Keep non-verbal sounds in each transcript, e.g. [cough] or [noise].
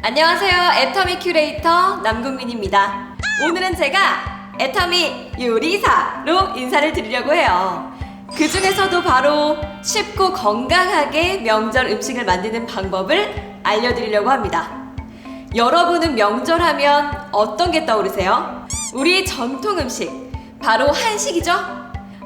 안녕하세요. 애터미 큐레이터 남궁민입니다. 오늘은 제가 애터미 요리사로 인사를 드리려고 해요. 그 중에서도 바로 쉽고 건강하게 명절 음식을 만드는 방법을 알려드리려고 합니다. 여러분은 명절하면 어떤 게 떠오르세요? 우리 전통 음식, 바로 한식이죠?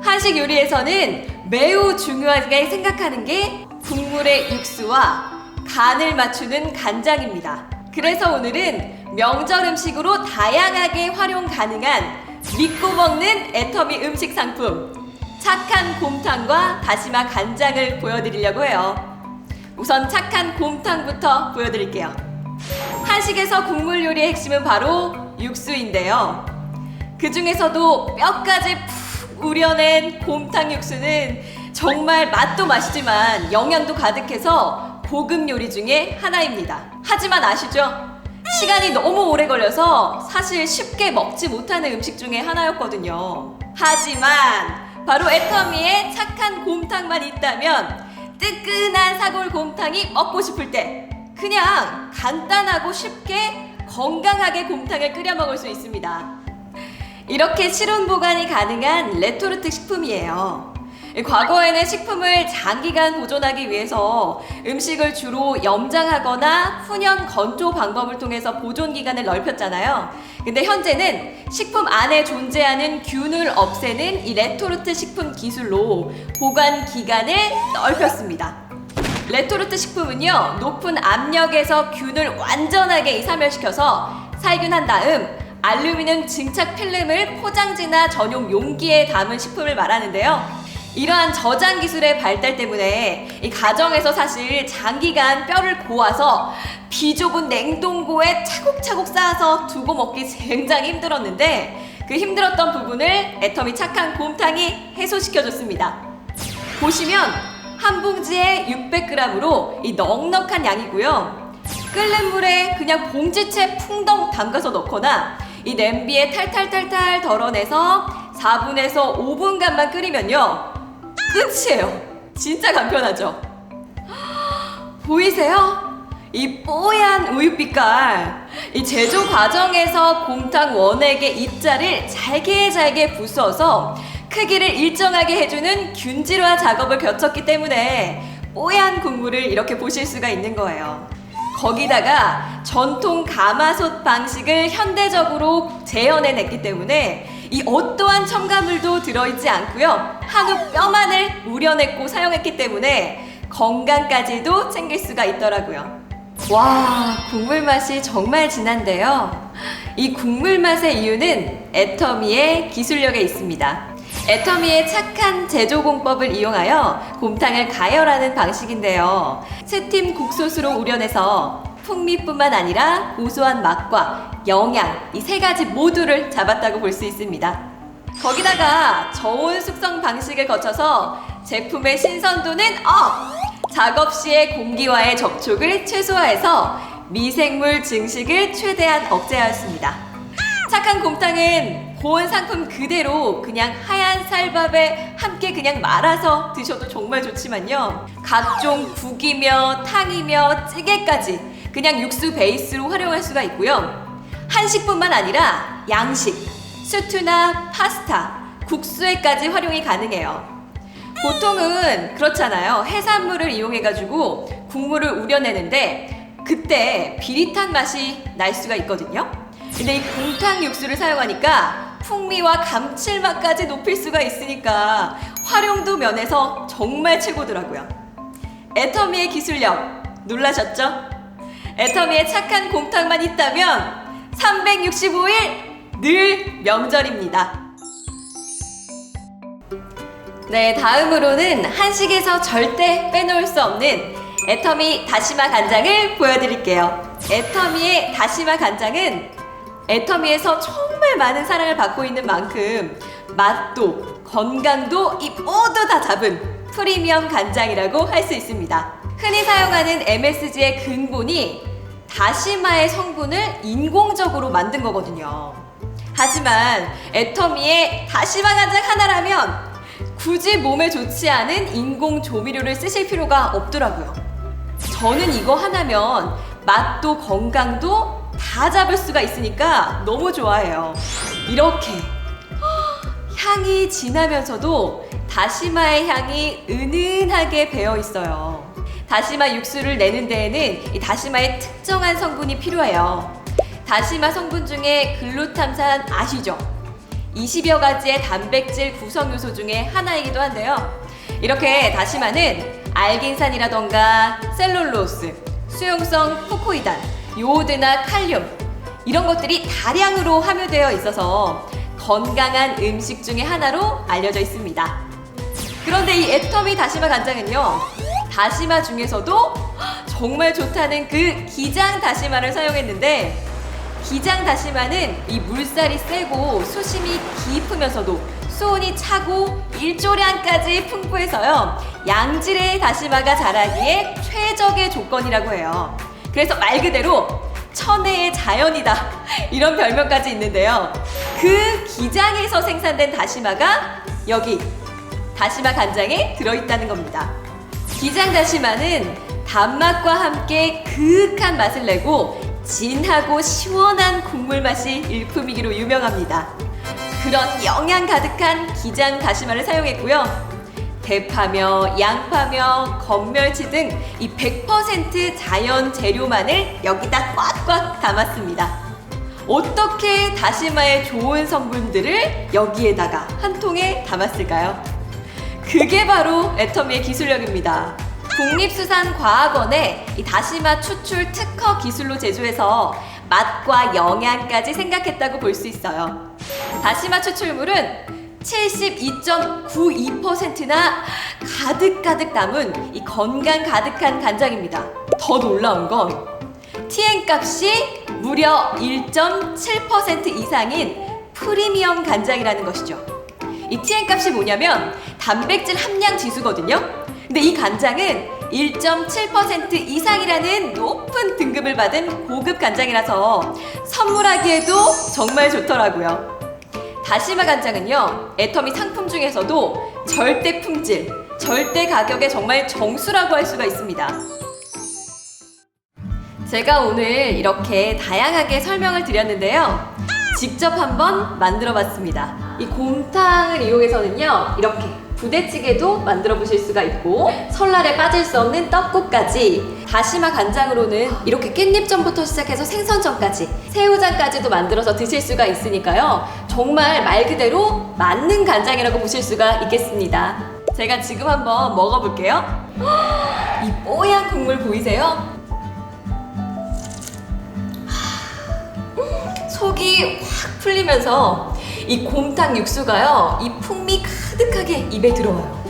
한식 요리에서는 매우 중요하게 생각하는 게 국물의 육수와 간을 맞추는 간장입니다. 그래서 오늘은 명절 음식으로 다양하게 활용 가능한 믿고 먹는 애터미 음식 상품 착한 곰탕과 다시마 간장을 보여드리려고 해요. 우선 착한 곰탕부터 보여드릴게요. 한식에서 국물 요리의 핵심은 바로 육수인데요. 그 중에서도 뼈까지 푹 우려낸 곰탕 육수는 정말 맛도 맛이지만 영양도 가득해서 고급 요리 중에 하나입니다. 하지만 아시죠? 시간이 너무 오래 걸려서 사실 쉽게 먹지 못하는 음식 중에 하나였거든요. 하지만 바로 애터미의 착한 곰탕만 있다면 뜨끈한 사골 곰탕이 먹고 싶을 때 그냥 간단하고 쉽게 건강하게 곰탕을 끓여 먹을 수 있습니다. 이렇게 실온 보관이 가능한 레토르트 식품이에요. 과거에는 식품을 장기간 보존하기 위해서 음식을 주로 염장하거나 훈연 건조 방법을 통해서 보존 기간을 넓혔잖아요. 근데 현재는 식품 안에 존재하는 균을 없애는 이 레토르트 식품 기술로 보관 기간을 넓혔습니다. 레토르트 식품은요 높은 압력에서 균을 완전하게 이사멸시켜서 살균한 다음 알루미늄 증착 필름을 포장지나 전용 용기에 담은 식품을 말하는데요. 이러한 저장 기술의 발달 때문에 이 가정에서 사실 장기간 뼈를 고아서 비좁은 냉동고에 차곡차곡 쌓아서 두고 먹기 굉장히 힘들었는데 그 힘들었던 부분을 애터미 착한 곰탕이 해소시켜줬습니다. 보시면 한 봉지에 600g으로 이 넉넉한 양이고요. 끓는 물에 그냥 봉지채 풍덩 담가서 넣거나 이 냄비에 탈탈탈탈 덜어내서 4분에서 5분간만 끓이면요. 끝이에요. 진짜 간편하죠? 보이세요? 이 뽀얀 우유빛깔. 이 제조 과정에서 곰탕 원액의 입자를 잘게 잘게 부숴서 크기를 일정하게 해주는 균질화 작업을 거쳤기 때문에 뽀얀 국물을 이렇게 보실 수가 있는 거예요. 거기다가 전통 가마솥 방식을 현대적으로 재현해냈기 때문에 이 어떠한 첨가물도 들어있지 않고요. 한우 뼈만을 우려냈고 사용했기 때문에 건강까지도 챙길 수가 있더라고요. 와, 국물 맛이 정말 진한데요. 이 국물 맛의 이유는 애터미의 기술력에 있습니다. 애터미의 착한 제조 공법을 이용하여 곰탕을 가열하는 방식인데요. 스팀 국솥으로 우려내서 풍미뿐만 아니라 고소한 맛과 영양 이 세 가지 모두를 잡았다고 볼 수 있습니다. 거기다가 저온 숙성 방식을 거쳐서 제품의 신선도는 업! 작업 시의 공기와의 접촉을 최소화해서 미생물 증식을 최대한 억제하였습니다. 착한 곰탕은 고온 상품 그대로 그냥 하얀 쌀밥에 함께 그냥 말아서 드셔도 정말 좋지만요. 각종 국이며 탕이며 찌개까지 그냥 육수 베이스로 활용할 수가 있고요. 한식뿐만 아니라 양식, 수투나 파스타, 국수에까지 활용이 가능해요. 보통은 그렇잖아요. 해산물을 이용해가지고 국물을 우려내는데 그때 비릿한 맛이 날 수가 있거든요. 근데 이 곰탕 육수를 사용하니까 풍미와 감칠맛까지 높일 수가 있으니까 활용도 면에서 정말 최고더라고요. 애터미의 기술력 놀라셨죠? 애터미의 착한 곰탕만 있다면 365일 늘 명절입니다. 네, 다음으로는 한식에서 절대 빼놓을 수 없는 애터미 다시마 간장을 보여드릴게요. 애터미의 다시마 간장은 애터미에서 정말 많은 사랑을 받고 있는 만큼 맛도 건강도 이 모두 다 잡은 프리미엄 간장이라고 할 수 있습니다. 흔히 사용하는 MSG의 근본이 다시마의 성분을 인공적으로 만든 거거든요. 하지만 애터미의 다시마 간장 하나라면 굳이 몸에 좋지 않은 인공 조미료를 쓰실 필요가 없더라고요. 저는 이거 하나면 맛도 건강도 다 잡을 수가 있으니까 너무 좋아해요. 이렇게 향이 진하면서도 다시마의 향이 은은하게 배어 있어요. 다시마 육수를 내는 데에는 이 다시마의 특정한 성분이 필요해요. 다시마 성분 중에 글루탐산 아시죠? 20여 가지의 단백질 구성 요소 중에 하나이기도 한데요. 이렇게 다시마는 알긴산이라던가 셀룰로스, 수용성 코코이단, 요오드나 칼륨 이런 것들이 다량으로 함유되어 있어서 건강한 음식 중에 하나로 알려져 있습니다. 그런데 이 애터미 다시마 간장은요, 다시마 중에서도 정말 좋다는 그 기장 다시마를 사용했는데, 기장 다시마는 이 물살이 세고 수심이 깊으면서도 수온이 차고 일조량까지 풍부해서요, 양질의 다시마가 자라기에 최적의 조건이라고 해요. 그래서 말 그대로 천혜의 자연이다. [laughs] 이런 별명까지 있는데요. 그 기장에서 생산된 다시마가 여기 다시마 간장에 들어있다는 겁니다. 기장 다시마는 단맛과 함께 그윽한 맛을 내고 진하고 시원한 국물 맛이 일품이기로 유명합니다. 그런 영양 가득한 기장 다시마를 사용했고요. 대파며 양파며 건멸치 등 이 100% 자연 재료만을 여기다 꽉꽉 담았습니다. 어떻게 다시마의 좋은 성분들을 여기에다가 한 통에 담았을까요? 그게 바로 애터미의 기술력입니다. 국립수산과학원의 이 다시마 추출 특허 기술로 제조해서 맛과 영양까지 생각했다고 볼 수 있어요. 다시마 추출물은 72.92%나 가득가득 담은 이 건강 가득한 간장입니다. 더 놀라운 건 TN 값이 무려 1.7% 이상인 프리미엄 간장이라는 것이죠. 이 TN 값이 뭐냐면 단백질 함량 지수거든요. 근데 이 간장은 1.7% 이상이라는 높은 등급을 받은 고급 간장이라서 선물하기에도 정말 좋더라고요. 다시마 간장은요, 애터미 상품 중에서도 절대 품질, 절대 가격에 정말 정수라고 할 수가 있습니다. 제가 오늘 이렇게 다양하게 설명을 드렸는데요. 직접 한번 만들어 봤습니다. 이 곰탕을 이용해서는요, 이렇게 부대찌개도 만들어 보실 수가 있고, 설날에 빠질 수 없는 떡국까지, 다시마 간장으로는 이렇게 깻잎전부터 시작해서 생선전까지, 새우장까지도 만들어서 드실 수가 있으니까요. 정말 말 그대로 맞는 간장이라고 보실 수가 있겠습니다. 제가 지금 한번 먹어볼게요. 이 뽀얀 국물 보이세요? 속이 확 풀리면서 이 곰탕 육수가요, 이 풍미 가득하게 입에 들어와요.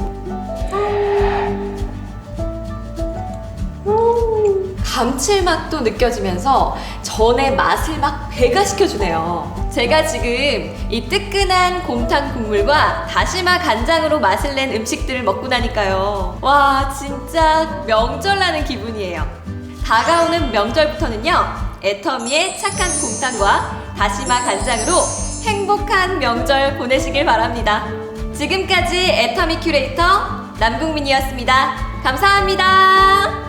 음, 감칠맛도 느껴지면서 전의 맛을 막 배가 시켜주네요. 제가 지금 이 뜨끈한 곰탕 국물과 다시마 간장으로 맛을 낸 음식들을 먹고 나니까요. 와, 진짜 명절 나는 기분이에요. 다가오는 명절부터는요, 애터미의 착한 곰탕과 다시마 간장으로 행복한 명절 보내시길 바랍니다. 지금까지 애터미 큐레이터 남궁민이었습니다. 감사합니다.